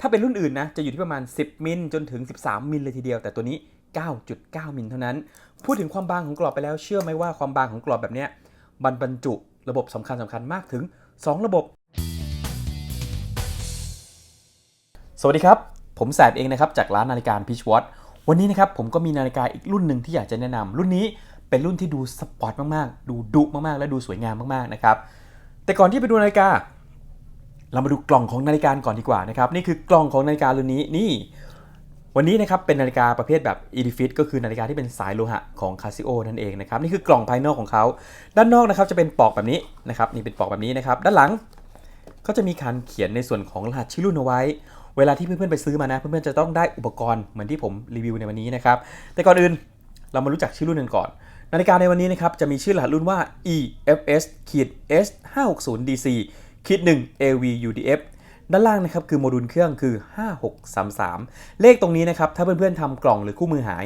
ถ้าเป็นรุ่นอื่นนะจะอยู่ที่ประมาณ 10 มิลจนถึง 13 มิลเลยทีเดียว แต่ตัวนี้ 9.9 มิลเท่านั้น พูดถึงความบางของกรอบไปแล้วเชื่อไหมว่าความบางของกรอบแบบนี้มันบรรจุระบบสำคัญสำคัญมากถึง 2 ระบบ สวัสดีครับ ผมแสบเองนะครับจากร้านนาฬิกาพิชวอตวันนี้นะครับผมก็มีนาฬิกาอีกรุ่นหนึ่งที่อยากจะแนะนำรุ่นนี้เป็นรุ่นที่ดูสปอร์ตมากๆ ดูดุมากๆ และดูสวยงามมากๆนะครับแต่ก่อนที่ไปดูนาฬิกา เรามาดูกล่องของนาฬิกาก่อนดีกว่านะครับนี่คือกล่องของนาฬิการุ่นนี้นี่ วันนี้นะครับเป็นนาฬิกาประเภทแบบอีลิฟิ t ก็คือนาฬิกาที่เป็นสายโลหะของคาซิโอนั่นเองนะครับนี่คือกล่องภายนอกของเขา ด้านนอกนะครับจะเป็นปลอกแบบนี้นะครับนี่เป็นปลอกแบบนี้นะครับด้านหลังก็จะมีการเขียนในส่วนของรหัสชื่อรุ่นเอาไว้ เวลาที่เพื่อนๆไปซื้อมานะ เพื่อนๆจะต้องได้อุปกรณ์เหมือนที่ผมรีวิวในวันนี้นะครับแต่ก่อนอื่นเรามารู้จักชื่อรุ่นกันก่อนนาฬิกาในวันนี้นะครับจะมีชื่อรหัสรุ่นว่า EFS-S560DC คิด1 AVUDF ด้านล่างนะครับคือโมดูลเครื่องคือ 5633 เลขตรงนี้นะครับถ้าเพื่อนๆทำกล่องหรือคู่มือหาย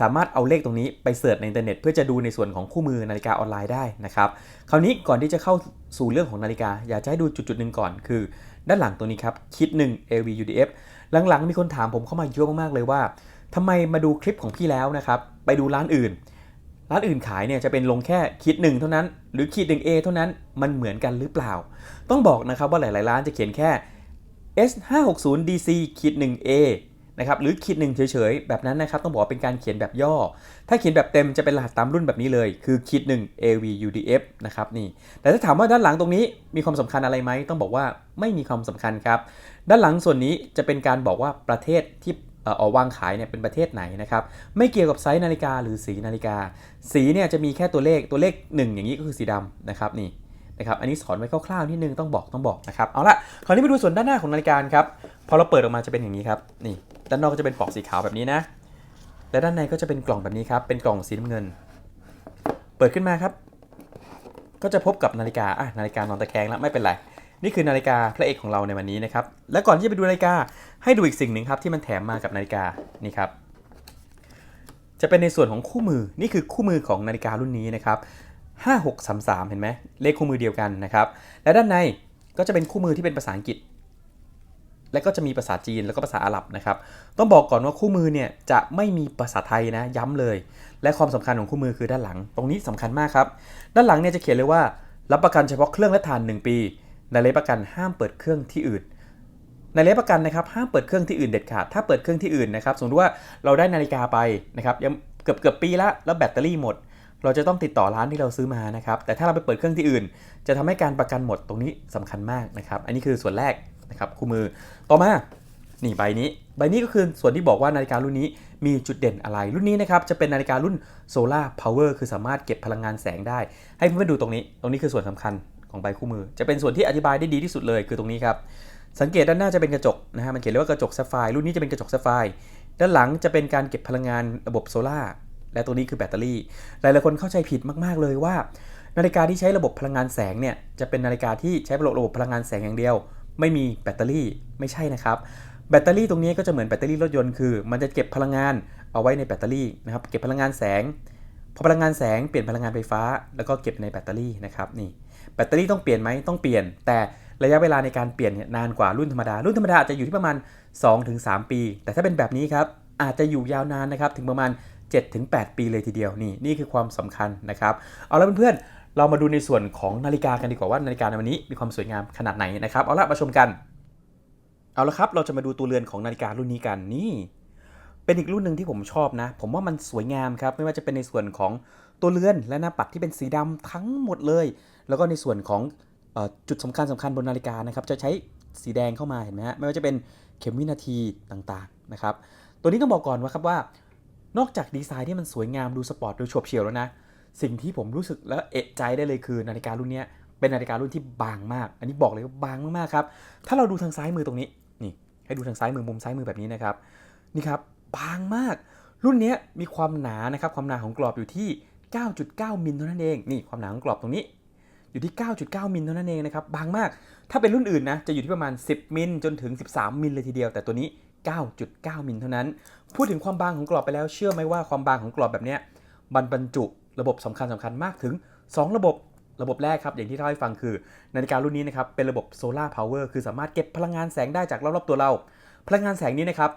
สามารถเอาเลขตรงนี้ไปเสิร์ชในอินเทอร์เน็ต เพื่อจะดูในส่วนของคู่มือนาฬิกาออนไลน์ได้นะครับคราวนี้ก่อนที่จะเข้าสู่เรื่องของนาฬิกา อยากจะให้ดูจุดๆหนึ่งก่อนคือ ด้านหลังตรงนี้ครับคิด1 AVUDF หลังๆมีคนถามผมเข้ามาเยอะมากๆเลยว่าทำไมมาดูคลิปของพี่แล้วนะครับไปดูร้านอื่น ร้านอื่นขายเนี่ยจะเป็นลงแค่คิดหนึ่งเท่านั้น หรือคิด 1A เท่านั้นมันเหมือนกันหรือเปล่า ต้องบอกนะครับว่าหลาย ๆ ร้านจะเขียนแค่ S 5 6 0 DC คิด 1A นะครับหรือคิดหนึ่งเฉย ๆ แบบนั้นนะครับต้องบอกว่าเป็นการเขียนแบบย่อ ถ้าเขียนแบบเต็มจะเป็นรหัสตามรุ่นแบบนี้เลย คือคิด1 AV UDF นะครับนี่แต่ถ้าถามว่าด้านหลังตรงนี้มีความสำคัญอะไรไหมต้องบอกว่าไม่มีความสำคัญครับ ด้านหลังส่วนนี้จะเป็นการบอกว่าประเทศที่ อ่อออกวางขายเนี่ยเป็นประเทศไหนนะครับไม่เกี่ยวกับไซส์นาฬิกาหรือสีนาฬิกา สีเนี่ยจะมีแค่ตัวเลขตัวเลข 1 อย่างนี้ก็คือสีดำนะครับนี่นะครับอันนี้สอนไว้คร่าวๆนิดนึงต้องบอกต้องบอกนะครับเอาละคราวนี้ไปดูส่วนด้านหน้าของนาฬิกาครับพอเราเปิดออกมาจะเป็นอย่างนี้ครับนี่ด้านนอกก็จะเป็นปลอกสีขาวแบบนี้นะและด้านในก็จะเป็นกล่องแบบนี้ครับเป็นกล่องสีน้ำเงิน เปิดขึ้นมาครับ ก็จะพบกับนาฬิกาอะนาฬิกานอนตะแคงแล้วไม่เป็นไร นี่คือนาฬิกาพระเอกของเราในวันนี้นะครับ และก่อนที่จะไปดูนาฬิกาให้ดูอีกสิ่งหนึ่งครับที่มันแถมมากับนาฬิกานี่ครับ จะเป็นในส่วนของคู่มือนี่คือคู่มือของนาฬิการุ่นนี้นะครับ5633 เห็นไหมเลขคู่มือเดียวกันนะครับ และด้านในก็จะเป็นคู่มือที่เป็นภาษาอังกฤษ และก็จะมีภาษาจีนแล้วก็ภาษาอาหรับนะครับ ต้องบอกก่อนว่าคู่มือเนี่ยจะไม่มีภาษาไทยนะย้ำเลย และความสำคัญของคู่มือคือด้านหลัง ตรงนี้สำคัญมากครับ ด้านหลังเนี่ยจะเขียนเลยว่า รับประกันเฉพาะเครื่องและฐาน 1 ปี ในระยะประกันห้ามเปิดเครื่องที่อื่นในระยะประกันนะครับห้ามเปิดเครื่องที่อื่นเด็ดขาดถ้าเปิดเครื่องที่อื่นนะครับสมมติว่าเราได้นาฬิกาไปนะครับยังเกือบเกือบปีละแล้วแบตเตอรี่หมด เราจะต้องติดต่อร้านที่เราซื้อมานะครับแต่ถ้าเราไปเปิดเครื่องที่อื่น จะทำให้การประกันหมดตรงนี้สำคัญมากนะครับอันนี้คือส่วนแรกนะครับคู่มือต่อมานี่ใบนี้ ใบนี้ก็คือส่วนที่บอกว่านาฬิการุ่นนี้มีจุดเด่นอะไร รุ่นนี้นะครับจะเป็นนาฬิการุ่น Solar Power คือสามารถเก็บพลังงานแสงได้ ให้เพื่อนๆดูตรงนี้ ตรงนี้คือส่วนสำคัญ ของใบคู่มือ จะเป็นส่วนที่อธิบายได้ดีที่สุดเลยคือตรงนี้ครับ สังเกตด้านหน้าจะเป็นกระจกนะฮะมันเขียนเลยว่ากระจกแซฟไฟรุ่นนี้จะเป็นกระจกแซฟไฟร์ด้านหลังจะเป็นการเก็บพลังงานระบบโซลาร์และตัวนี้คือแบตเตอรี่ หลายๆคนเข้าใจผิดมาก ๆ เลยว่า นาฬิกาที่ใช้ระบบพลังงานแสงเนี่ยจะเป็นนาฬิกาที่ใช้ระบบพลังงานแสงอย่างเดียว ไม่มีแบตเตอรี่ไม่ใช่นะครับแบตเตอรี่ตรงนี้ก็จะเหมือนแบตเตอรี่รถยนต์คือ มันจะเก็บพลังงานเอาไว้ในแบตเตอรี่นะครับเก็บพลังงานแสงพอพลังงานแสงเปลี่ยนพลังงานไฟฟ้า แล้วก็เก็บในแบตเตอรี่นะครับนี่ แบตเตอรี่ต้องเปลี่ยนไหมต้องเปลี่ยน แต่ระยะเวลาในการเปลี่ยนเนี่ยนานกว่ารุ่นธรรมดา รุ่นธรรมดาอาจจะอยู่ที่ประมาณ 2-3 ปี แต่ถ้าเป็นแบบนี้ครับอาจจะอยู่ยาวนานนะครับถึงประมาณ 7-8 ปีเลยทีเดียวนี่นี่คือความสำคัญนะครับ เอาละเพื่อนๆเรามาดูในส่วนของนาฬิกากันดีกว่าว่านาฬิกาในวันนี้มีความสวยงามขนาดไหนนะครับเอาละมาชมกัน เอาละครับเราจะมาดูตัวเรือนของนาฬิการุ่นนี้กันนี่เป็นอีกรุ่นหนึ่งที่ผมชอบนะ ผมว่ามันสวยงามครับไม่ว่าจะเป็นในส่วนของตัวเรือนและหน้าปัดที่เป็นสีดำทั้งหมดเลย แล้วก็ในส่วนของอจุดสำคัญสำคัญบนนาฬิกานะครับจะใช้สีแดงเข้ามาเห็นไหมฮะไม่ว่าจะเป็นเข็มวินาทีต่างๆนะครับตัวนี้ต้องบอกก่อนว่าครับว่านอกจากดีไซน์ที่มันสวยงามดูสปอร์ตดูฉบเฉี่ยวแล้วนะสิ่งที่ผมรู้สึกและเอะใจได้เลยคือนาฬิการุ่นนี้เป็นนาฬิการุ่นที่บางมาก อันนี้บอกเลยว่าบางมากๆครับถ้าเราดูทางซ้ายมือตรงนี้นี่ให้ดูทางซ้ายมือมุมซ้ายมือแบบนี้นะครับนี่ครับบางมากรุ่นนี้มีความหนานะครับความหนาของกรอบอยู่ที่ 9.9 มิลเท่านั้นเองนี่ความหนาของกรอบตรงนี้ อยู่ที่ 9.9 มิลเท่านั้นเองนะครับบางมาก ถ้าเป็นรุ่นอื่นนะจะอยู่ที่ประมาณ 10 มิลจนถึง 13 มิลเลยทีเดียว แต่ตัวนี้ 9.9 มิลเท่านั้น พูดถึงความบางของกรอบไปแล้วเชื่อไหมว่าความบางของกรอบแบบนี้มันบรรจุระบบสำคัญสำคัญมากถึง 2 ระบบระบบแรกครับ อย่างที่เล่าให้ฟังคือ นาฬิการุ่นนี้นะครับเป็นระบบโซลาร์พาวเวอร์คือสามารถเก็บพลังงานแสงได้จากรอบๆตัวเรา พลังงานแสงนี้นะครับ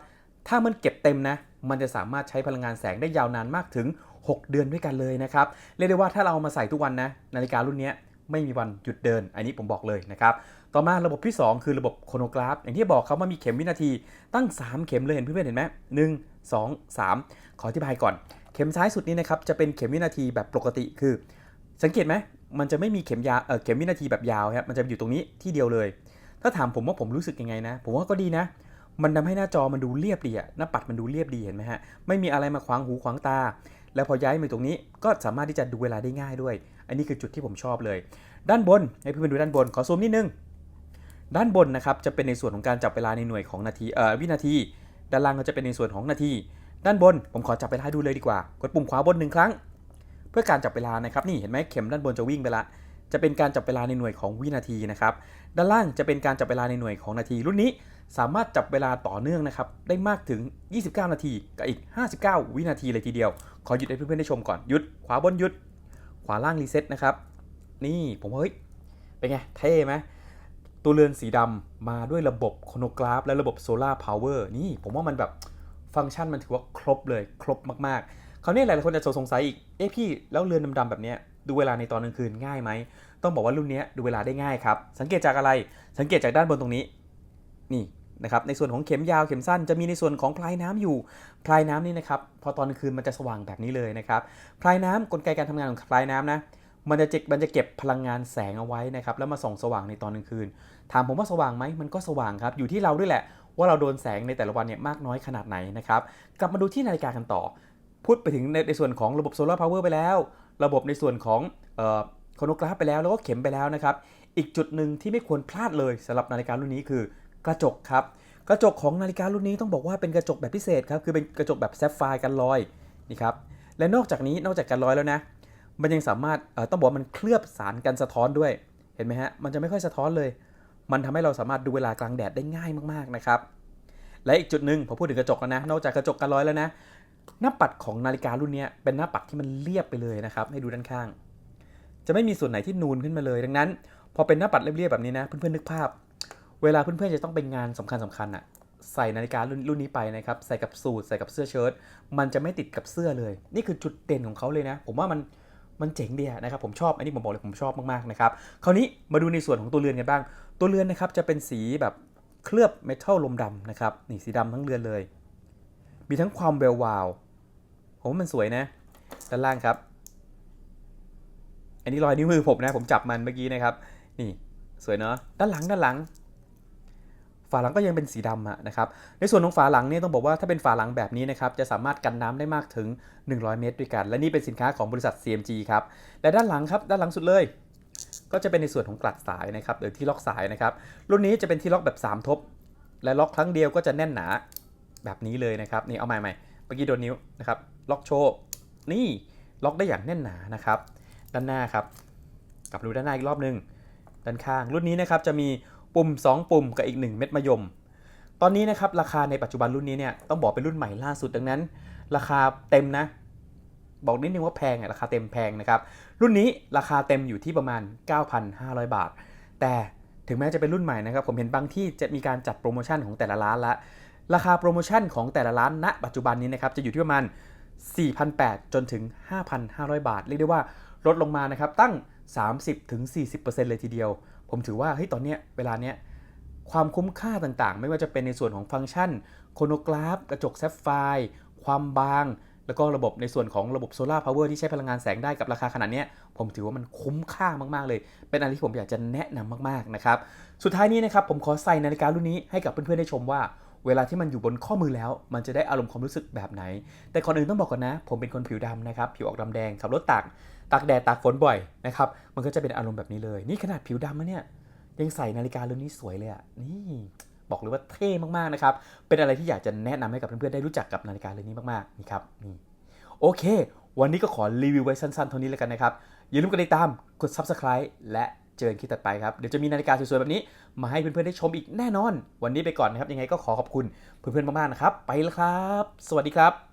ถ้ามันเก็บเต็มนะ มันจะสามารถใช้พลังงานแสงได้ยาวนานมากถึง 6 เดือนด้วยกันเลยนะครับ เรียกได้ว่าถ้าเราเอามาใส่ทุกวันนะ นาฬิการุ่นนี้ ไม่มีวันหยุดเดิน อันนี้ผมบอกเลยนะครับ ต่อมาระบบที่ 2 คือระบบโครโนกราฟ อย่างที่บอกเขาว่ามีเข็มวินาทีตั้ง 3 เข็มเลยเห็นเพื่อนๆเห็นไหมหนึ่งสองสามขออธิบายก่อน เข็มซ้ายสุดนี้นะครับจะเป็นเข็มวินาทีแบบปกติคือ สังเกตไหมมันจะไม่มีเข็มยาเออเข็มวินาทีแบบยาวครับมันจะอยู่ตรงนี้ที่เดียวเลย ถ้าถามผมว่าผมรู้สึกยังไงนะ ผมว่าก็ดีนะ มันทำให้หน้าจอมันดูเรียบดีอะหน้าปัดมันดูเรียบดีเห็นไหมฮะไม่มีอะไรมาขวางหูขวางตา แล้วพอย้ายมาตรงนี้ก็สามารถที่จะดูเวลาได้ง่ายด้วย อันนี้คือจุดที่ผมชอบเลย ด้านบนให้เพื่อนๆดูด้านบนขอซูมนิดนึง ด้านบนนะครับจะเป็นในส่วนของการจับเวลาในหน่วยของนาทีเอ่อวินาที ด้านล่างก็จะเป็นในส่วนของนาที ด้านบนผมขอจับเวลาดูเลยดีกว่า กดปุ่มขวาบนหนึ่งครั้ง เพื่อการจับเวลานะครับนี่เห็นไหมเข็มด้านบนจะวิ่งไปละจะเป็นการจับเวลาในหน่วยของวินาทีนะครับด้านล่างจะเป็นการจับเวลาในหน่วยของนาที รุ่นนี้ สามารถจับเวลาต่อเนื่องนะครับได้มากถึง 29 นาทีกับอีก 59 วินาทีเลยทีเดียว ขอหยุดให้เพื่อนๆได้ชมก่อนหยุดขวาบนหยุด ขวาล่างรีเซ็ตนะครับนี่ผมว่าเฮ้ยเป็นไงเท่ไหมตัวเรือนสีดำมาด้วยระบบโครโนกราฟ และระบบโซลาร์พาวเวอร์นี่ผมว่ามันแบบฟังก์ชันมันถือว่าครบเลยครบมากๆคราวนี้หลายๆคนจะสงสัยอีกเอ๊ะพี่แล้วเรือนดำๆแบบนี้ดูเวลาในตอนกลางคืนง่ายไหมต้องบอกว่ารุ่นนี้ดูเวลาได้ง่ายครับ สังเกตจากอะไร สังเกตจากด้านบนตรงนี้ นี่นะครับในส่วนของเข็มยาวเข็มสั้นจะมีในส่วนของพลายน้ำอยู่พลายน้ำนี่นะครับพอตอนคืนมันจะสว่างแบบนี้เลยนะครับพลายน้ำกลไกการทำงานของพลายน้ำนะมันจะเจมันจะเก็บพลังงานแสงเอาไว้นะครับแล้วมาส่องสว่างในตอนกลางคืน ถามผมว่าสว่างไหมมันก็สว่างครับอยู่ที่เราด้วยแหละ ว่าเราโดนแสงในแต่ละวันเนี่ยมากน้อยขนาดไหนนะครับกลับมาดูที่นาฬิกากันต่อ พูดไปถึงในในส่วนของระบบโซลาร์พาวเวอร์ไปแล้ว ระบบในส่วนของเอ่อคโนกราฟไปแล้วแล้วก็เข็มไปแล้วนะครับอีกจุดหนึ่งที่ไม่ควรพลาดเลยสำหรับนาฬิการุ่นนี้คือ กระจกครับ กระจกของนาฬิการุ่นนี้ต้องบอกว่าเป็นกระจกแบบพิเศษครับ คือเป็นกระจกแบบแซฟไฟร์กันรอยนี่ครับ และนอกจากนี้นอกจากกันรอยแล้วนะ มันยังสามารถเอ่อต้องบอกว่ามันเคลือบสารกันสะท้อนด้วย เห็นไหมฮะ มันจะไม่ค่อยสะท้อนเลย มันทำให้เราสามารถดูเวลากลางแดดได้ง่ายมากๆนะครับ และอีกจุดหนึ่งพอพูดถึงกระจกแล้วนะ นอกจากกระจกกันรอยแล้วนะ หน้าปัดของนาฬิการุ่นนี้เป็นหน้าปัดที่มันเรียบไปเลยนะครับ ให้ดูด้านข้าง จะไม่มีส่วนไหนที่นูนขึ้นมาเลย ดังนั้น พอเป็นหน้าปัดเรียบๆแบบนี้นะ เพื่อนๆนึกภาพ เวลาเพื่อนๆจะต้องเป็นงานสำคัญสคัญๆอะใส่นาฬิการุ่นรุ่นนี้ไปนะครับ ใส่กับสูทใส่กับเสื้อเชิ้ตมันจะไม่ติดกับเสื้อเลย นี่คือจุดเด่นของเขาเลยนะ ผมว่ามันมันเจ๋งดีนะครับ ผมชอบ อันนี้ผมบอกเลยผมชอบมากๆนะครับ คราวนี้มาดูในส่วนของตัวเรือนกันบ้าง ตัวเรือนนะครับจะเป็นสีแบบเคลือบเมทัลลมดำนะครับ นี่สีดำทั้งเรือนเลย มีทั้งความแวววาว ผมว่ามันสวยนะ ด้านล่างครับ อันนี้รอยนิ้วมือผมนะ ผมจับมันเมื่อกี้นะครับ นี่สวยเนาะ ด้านหลังด้านหลัง ฝาหลังก็ยังเป็นสีดำนะครับ ในส่วนของฝาหลังเนี่ยต้องบอกว่าถ้าเป็นฝาหลังแบบนี้นะครับจะสามารถกันน้ำได้มากถึง 100 เมตรด้วยกัน และนี่เป็นสินค้าของบริษัท CMG ครับและด้านหลังครับด้านหลังสุดเลย ก็จะเป็นในส่วนของกลัดสายนะครับหรือที่ล็อกสายนะครับรุ่นนี้จะเป็นที่ล็อกแบบ 3 ทบ และล็อกครั้งเดียวก็จะแน่นหนาแบบนี้เลยนะครับนี่เอาใหม่ใหม่เมื่อกี้โดนนิ้วนะครับล็อกโชว์นี่ล็อกได้อย่างแน่นหนานะครับ ด้านหน้าครับกลับดูด้านหน้าอีกรอบหนึงด้านข้างรุ่นนี้นะครับจะมี ปุ่ม 2 ปุ่มกับอีก 1 เม็ดมะยม ตอนนี้นะครับราคาในปัจจุบันรุ่นนี้เนี่ยต้องบอกเป็นรุ่นใหม่ล่าสุดดังนั้น ราคาเต็มนะ บอกนิดนึงว่าแพงอะราคาเต็มแพงนะครับ รุ่นนี้ราคาเต็มอยู่ที่ประมาณ 9,500 บาท แต่ถึงแม้จะเป็นรุ่นใหม่นะครับผมเห็นบางที่จะมีการจัดโปรโมชั่นของแต่ละร้านละราคาโปรโมชั่นของแต่ละร้านณ ปัจจุบันนี้นะครับจะอยู่ที่ประมาณ4,800จนถึง 5,500 บาท เรียกได้ว่าลดลงมานะครับตั้ง 30-40%เลยทีเดียว ผมถือว่าเฮ้ยตอนเนี้ยเวลาเนี้ยความคุ้มค่าต่างๆ ไม่ว่าจะเป็นในส่วนของฟังก์ชันโคโนกราฟ กระจกแซฟไฟร์ความบาง แล้วก็ระบบในส่วนของระบบโซลาร์พาวเวอร์ที่ใช้พลังงานแสงได้กับราคาขนาดเนี้ยผมถือว่ามันคุ้มค่ามากๆเลย เป็นอะไรที่ผมอยากจะแนะนำมากๆนะครับ สุดท้ายนี้นะครับผมขอใส่นาฬิการุ่นนี้ให้กับเพื่อนๆได้ชมว่า เวลาที่มันอยู่บนข้อมือแล้ว มันจะได้อารมณ์ความรู้สึกแบบไหน แต่ก่อนอื่นต้องบอกก่อนนะ ผมเป็นคนผิวดำนะครับ ผิวออกดำแดงขับรถตากตากแดดตากฝนบ่อยนะครับ มันก็จะเป็นอารมณ์แบบนี้เลย นี่ขนาดผิวดำนะเนี่ยยังใส่นาฬิกาเรือนนี้สวยเลยอะนี่บอกเลยว่าเท่มากๆนะครับ เป็นอะไรที่อยากจะแนะนำให้กับเพื่อนๆได้รู้จักกับนาฬิกาเรือนนี้มากๆนี่ครับนี่โอเค วันนี้ก็ขอรีวิวไว้สั้นๆเท่านี้แล้วกันนะครับ อย่าลืมกดติดตาม กด Subscribe และ เจอกันคลิปถัดไปครับ เดี๋ยวจะมีนาฬิกาสวยๆแบบนี้ มาให้เพื่อนๆได้ชมอีกแน่นอน วันนี้ไปก่อนนะครับ ยังไงก็ขอขอบคุณเพื่อนๆมากๆนะครับ ไปแล้วครับ สวัสดีครับ